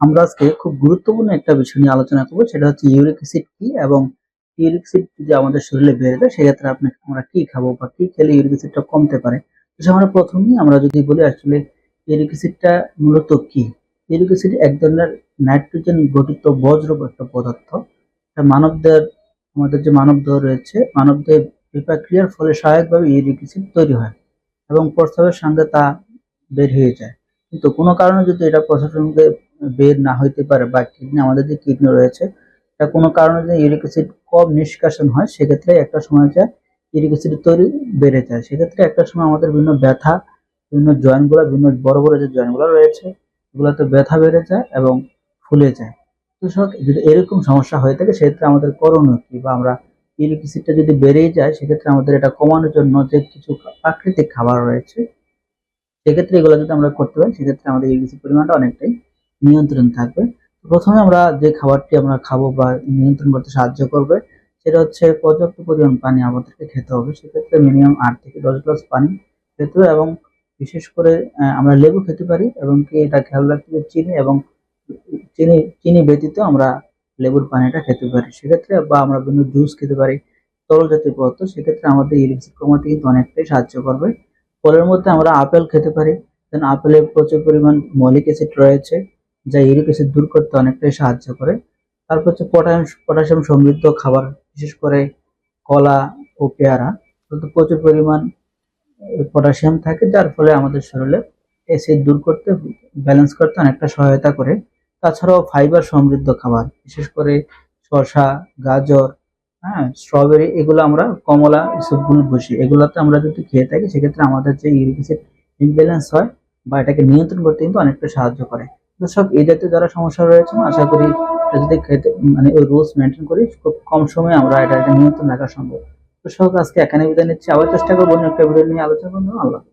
আমরা আজকে খুব গুরুত্বপূর্ণ একটা বিষয় নিয়ে আলোচনা করব, সেটা হচ্ছে ইউরিক অ্যাসিড কি এবং ইউরিক অ্যাসিড যদি আমাদের শরীরে বেড়ে যায়, সেক্ষেত্রে আপনি আমরা কি খাব বা কি খেলে ইউরিক অ্যাসিডটা কমতে পারে? তো আমরা প্রথমেই আমরা যদি বলি আসলে ইউরিক অ্যাসিডটা মূলত কি? ইউরিক অ্যাসিড এক ধরনের নাইট্রোজেন গঠিত বজ্র একটা পদার্থ। মানবদের, আমাদের যে মানবদেহ রয়েছে মানবদেহ বিপাক ক্রিয়ার ফলে সহায়কভাবে ইউরিক অ্যাসিড তৈরি হয় এবং প্রস্রাবের সঙ্গে তা বের হয়ে যায়। কিন্তু কোনো কারণে যদি এটা সঙ্গে বের না হইতে পারে বা কিডনি আমাদের যে কিডনি রয়েছে এটা কোনো কারণে যদি ইউরিক অ্যাসিড কম নিষ্কাশন হয়, সেক্ষেত্রে একটা সময় যায় ইউরিক অ্যাসিড তৈরি বেড়ে যায়। সেক্ষেত্রে একটা সময় আমাদের বিভিন্ন ব্যথা, বিভিন্ন জয়েন্টগুলো, বিভিন্ন বড় বড় যে জয়েন্টগুলো রয়েছে, এগুলোতে ব্যথা বেড়ে যায় এবং ফুলে যায়। তো সব যদি এরকম সমস্যা হয়ে থাকে, সেক্ষেত্রে আমাদের করণীয় কি? বা আমরা ইউরিক অ্যাসিডটা যদি বেড়েই যায়, সেক্ষেত্রে আমাদের এটা কমানোর জন্য যে কিছু প্রাকৃতিক খাবার রয়েছে সেক্ষেত্রে এগুলো যদি আমরা করতে পারি, সেক্ষেত্রে আমাদের অ্যাসিড পরিমাণটা অনেকটাই নিয়ন্ত্রণ থাকবে। প্রথমে আমরা যে খাবারটি আমরা খাব বা নিয়ন্ত্রণ করতে সাহায্য করবে, সেটা হচ্ছে পর্যাপ্ত পরিমাণ পানি আমাদেরকে খেতে হবে। সেক্ষেত্রে মিনিমাম আট থেকে দশ গ্লাস পানি খেতে হবে এবং বিশেষ করে আমরা লেবু খেতে পারি এবং কি এটা খেয়াল রাখতে হবে চিনি এবং চিনি চিনি ব্যতীত আমরা লেবুর পানিটা খেতে পারি। সেক্ষেত্রে বা আমরা বিভিন্ন জুস খেতে পারি, তরল জাতীয় পদার্থ, সেক্ষেত্রে আমাদের অ্যাসিড কমাতে কিন্তু অনেকটাই সাহায্য করবে। ফলের মধ্যে আমরা আপেল খেতে পারি। কারণ আপেলে প্রচুর পরিমাণ মলিক অ্যাসিড রয়েছে, যা ইউরিক অ্যাসিড দূর করতে অনেকটাই সাহায্য করে। তারপর হচ্ছে পটাশিয়াম পটাশিয়াম সমৃদ্ধ খাবার, বিশেষ করে কলা ও পেয়ারা। প্রচুর পরিমাণ পটাশিয়াম থাকে, যার ফলে আমাদের শরীরে অ্যাসিড দূর করতে, ব্যালেন্স করতে অনেকটা সহায়তা করে। তাছাড়াও ফাইবার সমৃদ্ধ খাবার, বিশেষ করে শসা, গাজর হ্যাঁ স্ট্রবেরি এগুলো আমরা কমলা সবগুলো বসি এগুলোতে আমরা যদি খেয়ে থাকি, সেক্ষেত্রে আমাদের যে ইউরিক ইমব্যালেন্স হয় বা এটাকে নিয়ন্ত্রণ করতে কিন্তু অনেকটা সাহায্য করে। সব এই জাতীয় যারা সমস্যা রয়েছে আশা করি যদি খেতে মানে ওই রুলস মেনটেন করি, খুব কম সময়ে আমরা এটা নিয়ন্ত্রণ রাখা সম্ভব। তো সব আজকে এখানে বিদায় নিচ্ছি। আবার চেষ্টা করব অন্য একটা ভিডিও নিয়ে আলোচনা করব। আল্লাহ।